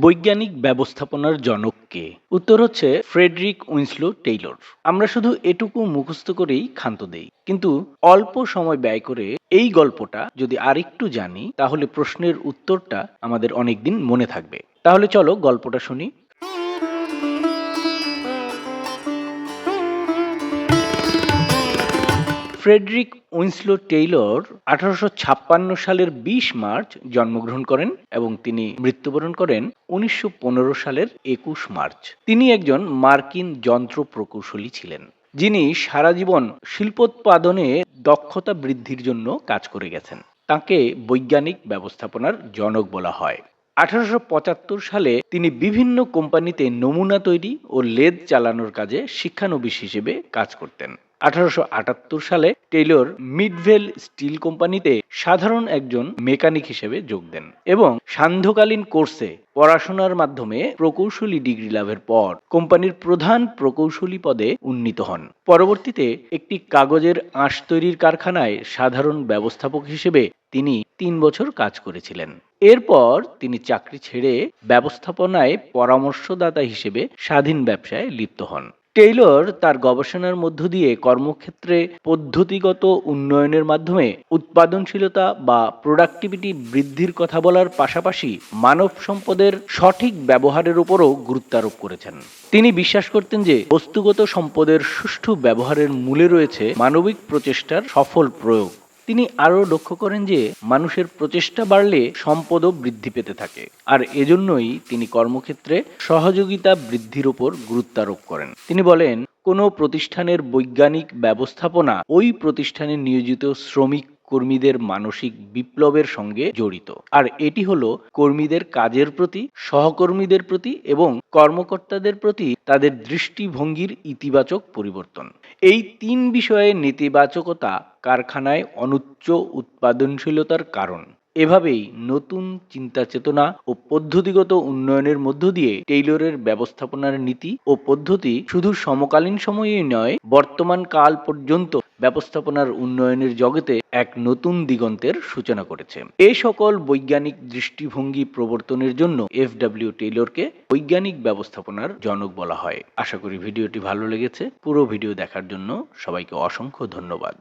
বৈজ্ঞানিক ব্যবস্থাপনার জনক কে? উত্তর হচ্ছে ফ্রেডরিক উইন্সলো টেইলর। আমরা শুধু এটুকু মুখস্থ করেই ক্ষান্ত দেই। কিন্তু অল্প সময় ব্যয় করে এই গল্পটা যদি আরেকটু জানি, তাহলে প্রশ্নের উত্তরটা আমাদের অনেকদিন মনে থাকবে। তাহলে চলো গল্পটা শুনি ফ্রেডরিক উইন্সলো টেইলর আঠারোশো ছাপ্পান্ন সালের বিশ মার্চ জন্মগ্রহণ করেন এবং তিনি মৃত্যুবরণ করেন উনিশশো পনেরো সালের একুশ মার্চ। তিনি একজন মার্কিন যন্ত্র প্রকৌশলী ছিলেন, যিনি সারা জীবন শিল্পোৎপাদনে দক্ষতা বৃদ্ধির জন্য কাজ করে গেছেন। তাকে বৈজ্ঞানিক ব্যবস্থাপনার জনক বলা হয়। আঠারোশো পঁচাত্তর সালে তিনি বিভিন্ন কোম্পানিতে নমুনা তৈরি ও লেদ চালানোর কাজে শিক্ষানবিশ হিসেবে কাজ করতেন। আঠারোশো আটাত্তর সালে টেইলর মিডভেল স্টিল কোম্পানিতে সাধারণ একজন মেকানিক হিসেবে যোগ দেন এবং সান্ধ্যকালীন কোর্সে পড়াশোনার মাধ্যমে প্রকৌশলী ডিগ্রি লাভের পর কোম্পানির প্রধান প্রকৌশলী পদে উন্নীত হন। পরবর্তীতে একটি কাগজের আঁশ তৈরির কারখানায় সাধারণ ব্যবস্থাপক হিসেবে তিনি তিন বছর কাজ করেছিলেন। এরপর তিনি চাকরি ছেড়ে ব্যবস্থাপনায় পরামর্শদাতা হিসেবে স্বাধীন ব্যবসায় লিপ্ত হন। টেইলর তার গবেষণার মধ্য দিয়ে কর্মক্ষেত্রে পদ্ধতিগত উন্নয়নের মাধ্যমে উৎপাদনশীলতা বা প্রোডাক্টিভিটি বৃদ্ধির কথা বলার পাশাপাশি মানব সম্পদের সঠিক ব্যবহারের উপরও গুরুত্বারোপ করেছেন। তিনি বিশ্বাস করতেন যে বস্তুগত সম্পদের সুষ্ঠু ব্যবহারের মূলে রয়েছে মানবিক প্রচেষ্টার সফল প্রয়োগ। তিনি আরও লক্ষ্য করেন যে মানুষের প্রচেষ্টা বাড়লে সম্পদও বৃদ্ধি পেতে থাকে। আর এজন্যই তিনি কর্মক্ষেত্রে সহযোগিতা বৃদ্ধির ওপর গুরুত্বারোপ করেন। তিনি বলেন, কোনো প্রতিষ্ঠানের বৈজ্ঞানিক ব্যবস্থাপনা ওই প্রতিষ্ঠানে নিয়োজিত শ্রমিক কর্মীদের মানসিক বিপ্লবের সঙ্গে জড়িত। আর এটি হলো কর্মীদের কাজের প্রতি, সহকর্মীদের প্রতি এবং কর্মকর্তাদের প্রতি তাদের দৃষ্টিভঙ্গির ইতিবাচক পরিবর্তন। এই তিন বিষয়ে নেতিবাচকতা কারখানায় অনুচ্চ উৎপাদনশীলতার কারণ। এভাবেই নতুন চিন্তা চেতনা ও পদ্ধতিগত উন্নয়নের মধ্য দিয়ে টেইলরের ব্যবস্থাপনার নীতি ও পদ্ধতি শুধু সমকালীন সময়েই নয়, বর্তমান কাল পর্যন্ত ব্যবস্থাপনার উন্নয়নের জগতে এক নতুন দিগন্তের সূচনা করেছে। এ সকল বৈজ্ঞানিক দৃষ্টিভঙ্গি প্রবর্তনের জন্য এফ ডাব্লিউ টেইলরকে বৈজ্ঞানিক ব্যবস্থাপনার জনক বলা হয়। আশা করি ভিডিওটি ভালো লেগেছে। পুরো ভিডিও দেখার জন্য সবাইকে অসংখ্য ধন্যবাদ।